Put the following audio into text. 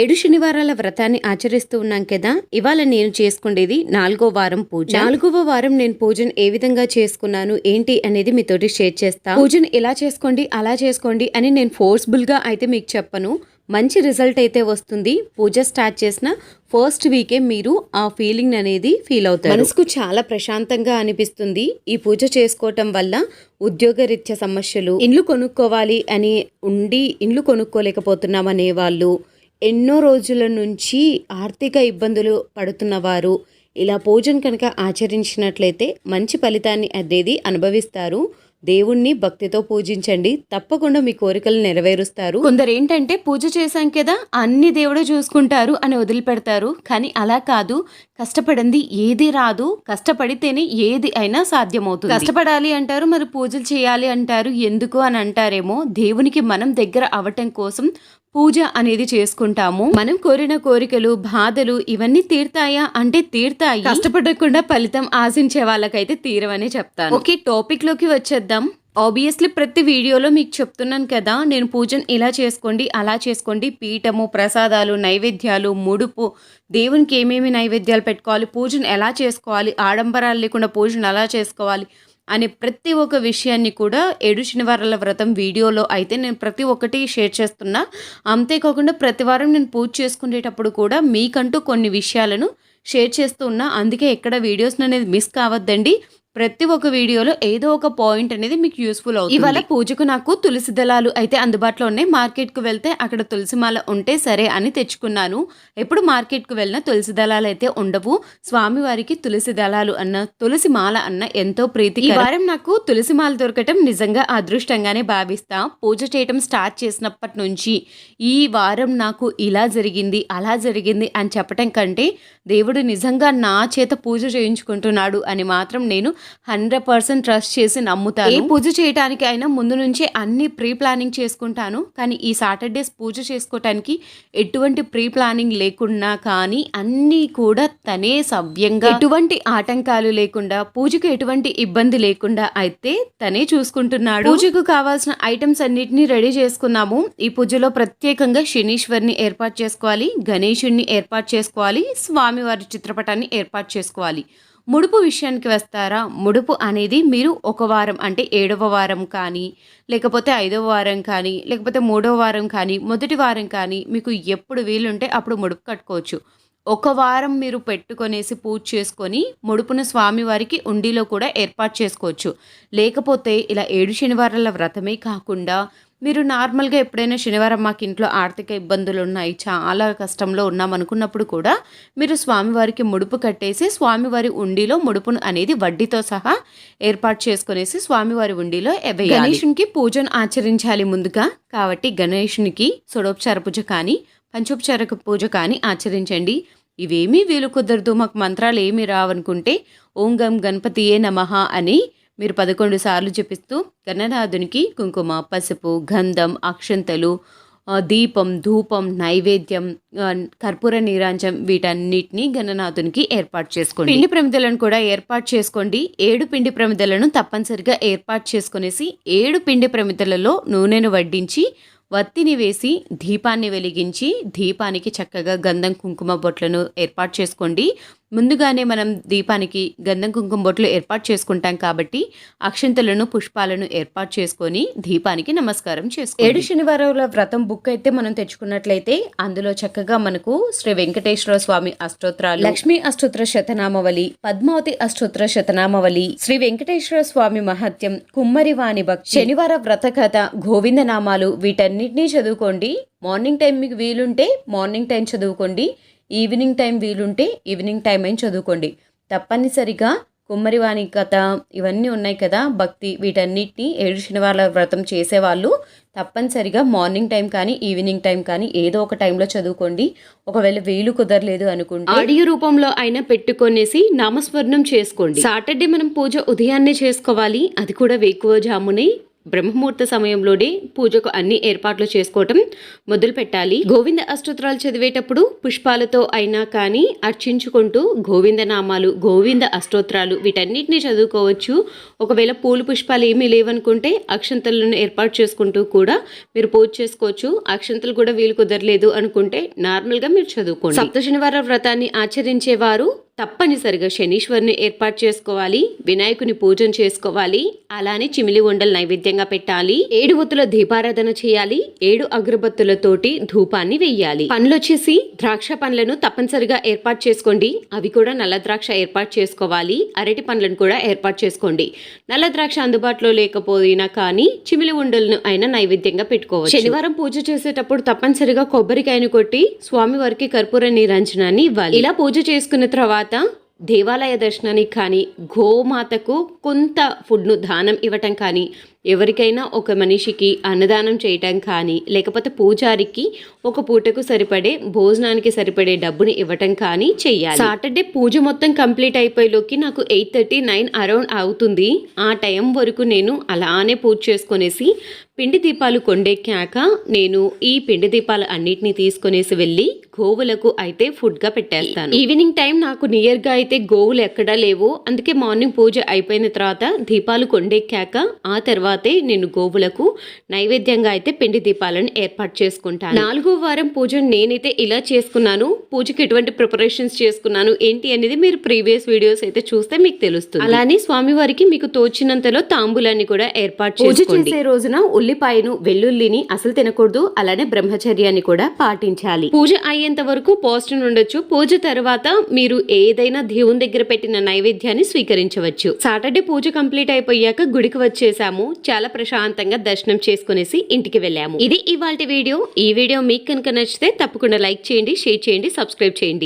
ఏడు శనివారాల వ్రతాన్ని ఆచరిస్తూ ఉన్నాం కదా ఇవాళ నేను చేసుకునేది నాలుగో వారం పూజ. నాలుగవ వారం నేను పూజను ఏ విధంగా చేసుకున్నాను ఏంటి అనేది మీతోటి షేర్ చేస్తా. పూజను ఇలా చేసుకోండి అలా చేసుకోండి అని నేను ఫోర్స్ఫుల్గా అయితే మీకు చెప్పను. మంచి రిజల్ట్ అయితే వస్తుంది. పూజ స్టార్ట్ చేసిన ఫస్ట్ వీకే మీరు ఆ ఫీలింగ్ అనేది ఫీల్ అవుతారు. మనసుకు చాలా ప్రశాంతంగా అనిపిస్తుంది ఈ పూజ చేసుకోవటం వల్ల ఉద్యోగరీత్యా సమస్యలు ఇండ్లు కొనుక్కోవాలి అని ఉండి ఇండ్లు కొనుక్కోలేకపోతున్నాం అనే వాళ్ళు ఎన్నో రోజుల నుంచి ఆర్థిక ఇబ్బందులు పడుతున్నవారు ఇలా పూజను కనుక ఆచరించినట్లయితే మంచి ఫలితాన్ని అనేది అనుభవిస్తారు. దేవుణ్ణి భక్తితో పూజించండి. తప్పకుండా మీ కోరికలు నెరవేరుస్తారు. కొందరు ఏంటంటే పూజ చేశాం కదా అన్ని దేవుడు చూసుకుంటారు అని వదిలిపెడతారు. కానీ అలా కాదు. కష్టపడింది ఏది రాదు. కష్టపడితేనే ఏది అయినా సాధ్యమవుతుంది. కష్టపడాలి అంటారు మరి పూజలు చేయాలి అంటారు ఎందుకు అని అంటారేమో. దేవునికి మనం దగ్గర అవటం కోసం పూజ అనేది చేసుకుంటాము. మనం కోరిన కోరికలు బాధలు ఇవన్నీ తీర్తాయా? అంటే తీర్తాయి. కష్టపడకుండా ఫలితం ఆశించే వాళ్ళకైతే తీరవనే చెప్తాను. ఓకే టాపిక్లోకి వచ్చేద్దాం. ఆబ్వియస్లీ ప్రతి వీడియోలో మీకు చెప్తున్నాను కదా నేను పూజను ఇలా చేసుకోండి అలా చేసుకోండి. పీఠము ప్రసాదాలు నైవేద్యాలు ముడుపు దేవునికి ఏమేమి నైవేద్యాలు పెట్టుకోవాలి పూజను ఎలా చేసుకోవాలి ఆడంబరాలు లేకుండా పూజను ఎలా చేసుకోవాలి అనే ప్రతి ఒక్క విషయాన్ని కూడా ఏడు శనివారాల వ్రతం వీడియోలో అయితే నేను ప్రతి ఒక్కటి షేర్ చేస్తున్నా. అంతేకాకుండా ప్రతి వారం నేను పూజ చేసుకునేటప్పుడు కూడా మీకంటూ కొన్ని విషయాలను షేర్ చేస్తూ ఉన్నా. అందుకే ఎక్కడ వీడియోస్ అనేది మిస్ కావద్దండి. ప్రతి ఒక్క వీడియోలో ఏదో ఒక పాయింట్ అనేది మీకు యూస్ఫుల్ అవుతుంది. ఇవాళ పూజకు నాకు తులసి దళాలు అయితే అందుబాటులో ఉన్నాయి. మార్కెట్కు వెళ్తే అక్కడ తులసి మాల ఉంటే సరే అని తెచ్చుకున్నాను. ఎప్పుడు మార్కెట్కు వెళ్ళినా తులసి దళాలు అయితే ఉండవు. స్వామివారికి తులసి దళాలు అన్న తులసి మాల అన్న ఎంతో ప్రీతి ఈ వారం నాకు తులసి మాల దొరకటం నిజంగా అదృష్టంగానే భావిస్తా. పూజ చేయటం స్టార్ట్ చేసినప్పటి నుంచి ఈ వారం నాకు ఇలా జరిగింది అలా జరిగింది అని చెప్పటం కంటే దేవుడు నిజంగా నా చేత పూజ చేయించుకుంటున్నాడు అని మాత్రం నేను హండ్రెడ్ పర్సెంట్ ట్రస్ట్ చేసి నమ్ముతాను. ఏ పూజ చేయడానికి అయినా ముందు నుంచే అన్ని ప్రీ ప్లానింగ్ చేసుకుంటాను. కానీ ఈ సాటర్డేస్ పూజ చేసుకోవటానికి ఎటువంటి ప్రీ ప్లానింగ్ లేకున్నా కానీ అన్నీ కూడా తనే సవ్యంగా ఎటువంటి ఆటంకాలు లేకుండా పూజకు ఎటువంటి ఇబ్బంది లేకుండా అయితే తనే చూసుకుంటున్నాడు. పూజకు కావాల్సిన ఐటమ్స్ అన్నిటినీ రెడీ చేసుకున్నాము. ఈ పూజలో ప్రత్యేకంగా శనీశ్వరిని ఏర్పాటు చేసుకోవాలి గణేశుడిని ఏర్పాటు చేసుకోవాలి స్వామివారి చిత్రపటాన్ని ఏర్పాటు చేసుకోవాలి. ముడుపు విషయానికి వస్తారా? ముడుపు అనేది మీరు ఒక వారం అంటే ఏడవ వారం కానీ లేకపోతే ఐదవ వారం కానీ లేకపోతే మూడవ వారం కానీ మొదటి వారం కానీ మీకు ఎప్పుడు వీలుంటే అప్పుడు ముడుపు కట్టుకోవచ్చు. ఒక వారం మీరు పెట్టుకొనేసి పూజ చేసుకొని ముడుపును స్వామివారికి ఉండిలో కూడా ఏర్పాటు చేసుకోవచ్చు. లేకపోతే ఇలా ఏడు శనివారాల వ్రతమే కాకుండా మీరు నార్మల్గా ఎప్పుడైనా శనివారం మాకు ఇంట్లో ఆర్థిక ఇబ్బందులు ఉన్నాయి చాలా కష్టంలో ఉన్నాం అనుకున్నప్పుడు కూడా మీరు స్వామివారికి ముడుపు కట్టేసి స్వామివారి ఉండిలో ముడుపును అనేది వడ్డీతో సహా ఏర్పాటు చేసుకునేసి స్వామివారి ఉండిలో గణేషునికి పూజను ఆచరించాలి ముందుగా. కాబట్టి గణేషునికి సొడోపచార పూజ కానీ పంచోపచార పూజ కానీ ఆచరించండి. ఇవేమీ వీలు కుదరదు. మాకు మంత్రాలు ఏమీ రావనుకుంటే ఓం గం గణపతియే నమః అని మీరు పదకొండు సార్లు జపిస్తూ గణనాథునికి కుంకుమ పసుపు గంధం అక్షంతలు దీపం ధూపం నైవేద్యం కర్పూర నీరాంజం వీటన్నిటిని గణనాథునికి ఏర్పాటు చేసుకోండి. పిండి ప్రమిదలను కూడా ఏర్పాటు చేసుకోండి. ఏడు పిండి ప్రమిదలను తప్పనిసరిగా ఏర్పాటు చేసుకునేసి ఏడు పిండి ప్రమిదలలో నూనెను వడ్డించి వత్తిని వేసి దీపాన్ని వెలిగించి దీపానికి చక్కగా గంధం కుంకుమ బొట్లను ఏర్పాటు చేసుకోండి. ముందుగానే మనం దీపానికి గంధం కుంకుమ బొట్లు ఏర్పాటు చేసుకుంటాం కాబట్టి అక్షంతలను పుష్పాలను ఏర్పాటు చేసుకొని దీపానికి నమస్కారం చేసుకో ఏడు శనివారాల వ్రతం బుక్ అయితే మనం తెచ్చుకున్నట్లయితే అందులో చక్కగా మనకు శ్రీ వెంకటేశ్వర స్వామి అష్టోత్తరాలు లక్ష్మీ అష్టోత్తర శతనామవళి పద్మావతి అష్టోత్తర శతనామవళి శ్రీ వెంకటేశ్వర స్వామి మహత్యం కుమ్మరి వాణి భక్తి శనివార వ్రత కథ గోవింద నామాలు వీటన్నిటినీ చదువుకోండి. మార్నింగ్ టైం మీకు వీలుంటే మార్నింగ్ టైం చదువుకోండి ఈవినింగ్ టైం వీలుంటే ఈవినింగ్ టైం అయిన చదువుకోండి. తప్పనిసరిగా కుమ్మరివాణి కథ ఇవన్నీ ఉన్నాయి కదా భక్తి వీటన్నిటిని ఏడు శనివారాల వ్రతం చేసేవాళ్ళు తప్పనిసరిగా మార్నింగ్ టైం కానీ ఈవినింగ్ టైం కానీ ఏదో ఒక టైంలో చదువుకోండి. ఒకవేళ వీలు కుదరలేదు అనుకుంటే ఆడియో రూపంలో అయినా పెట్టుకొనేసి నామస్మరణం చేసుకోండి. సాటర్డే మనం పూజ ఉదయాన్నే చేసుకోవాలి అది కూడా వేకువ జామునే. బ్రహ్మముహూర్త సమయంలోనే పూజకు అన్ని ఏర్పాట్లు చేసుకోవటం మొదలు పెట్టాలి గోవింద అష్టోత్తరాలు చదివేటప్పుడు పుష్పాలతో అయినా కానీ అర్చించుకుంటూ గోవింద నామాలు గోవింద అష్టోత్తరాలు వీటన్నిటిని చదువుకోవచ్చు. ఒకవేళ పూలు పుష్పాలు ఏమీ లేవనుకుంటే అక్షంతలను ఏర్పాటు చేసుకుంటూ కూడా మీరు పూజ చేసుకోవచ్చు. అక్షంతలు కూడా వీలు కుదరలేదు అనుకుంటే నార్మల్గా మీరు చదువుకోండి. సప్త శనివార వ్రతాన్ని ఆచరించేవారు తప్పనిసరిగా శనీశ్వరుని ఏర్పాటు చేసుకోవాలి వినాయకుని పూజన చేసుకోవాలి అలానే చిమిలి ఉండలు నైవేద్యంగా పెట్టాలి ఏడు ఒత్తుల దీపారాధన చేయాలి ఏడు అగరబత్తులతోటి ధూపాన్ని వెయ్యాలి. పండ్లు వచ్చేసి ద్రాక్ష పండ్లను తప్పనిసరిగా ఏర్పాటు చేసుకోండి. అవి కూడా నల్ల ద్రాక్ష ఏర్పాటు చేసుకోవాలి. అరటి పండ్లను కూడా ఏర్పాటు చేసుకోండి. నల్ల ద్రాక్ష అందుబాటులో లేకపోయినా కానీ చిమిలి ఉండలను అయినా నైవేద్యంగా పెట్టుకోవచ్చు. శనివారం పూజ చేసేటప్పుడు తప్పనిసరిగా కొబ్బరికాయను కొట్టి స్వామివారికి కర్పూర నీరంజనాన్ని ఇవ్వాలి. ఇలా పూజ చేసుకున్న తర్వాత దేవాలయ దర్శనానికి కానీ గోమాతకు కొంత ఫుడ్ను దానం ఇవ్వటం కానీ ఎవరికైనా ఒక మనిషికి అన్నదానం చేయటం కానీ లేకపోతే పూజారికి ఒక పూటకు సరిపడే భోజనానికి సరిపడే డబ్బుని ఇవ్వటం కానీ చెయ్యాలి. సాటర్డే పూజ మొత్తం కంప్లీట్ అయిపోయేలోకి నాకు ఎయిట్ థర్టీ నైన్ అరౌండ్ అవుతుంది. ఆ టైం వరకు నేను అలానే పూజ చేసుకునేసి పిండి దీపాలు కొండెక్కాక నేను ఈ పిండి దీపాలు అన్నిటినీ తీసుకునేసి వెళ్ళి గోవులకు అయితే ఫుడ్గా పెట్టేస్తాను ఈవినింగ్ టైం నాకు నియర్గా అయితే గోవులు ఎక్కడా లేవు. అందుకే మార్నింగ్ పూజ అయిపోయిన తర్వాత దీపాలు కొండెక్కాక ఆ తర్వాతే నేను గోవులకు నైవేద్యంగా అయితే పిండి దీపాలను ఏర్పాటు చేసుకుంటాను. నాలుగో వారం పూజ నేనైతే ఇలా చేసుకున్నాను. పూజకి ఎటువంటి ప్రిపరేషన్స్ చేసుకున్నాను? ఏంటి అనేది మీరు ప్రీవియస్ వీడియోస్ అయితే చూస్తే మీకు తెలుస్తుంది. అలానే స్వామివారికి మీకు తోచినంతలో తాంబూలాన్ని కూడా ఏర్పాటు పూజ చేసే రోజున ఉల్లిపాయను వెల్లుల్లిని అసలు తినకూడదు. అలానే బ్రహ్మచర్యాన్ని కూడా పాటించాలి. పూజ అయ్యేంత వరకు పోస్టర్ ఉండొచ్చు. పూజ తర్వాత మీరు ఏదైనా దేవుని దగ్గర పెట్టిన నైవేద్యాన్ని స్వీకరించవచ్చు. సాటర్డే పూజ కంప్లీట్ అయిపోయాక గుడికి వచ్చేసాము. చాలా ప్రశాంతంగా దర్శనం చేసుకునేసి ఇంటికి వెళ్ళాము. ఇది ఇవాళ వీడియో. ఈ వీడియో మీకు కనుక నచ్చితే తప్పకుండా లైక్ చేయండి షేర్ చేయండి సబ్స్క్రైబ్ చేయండి.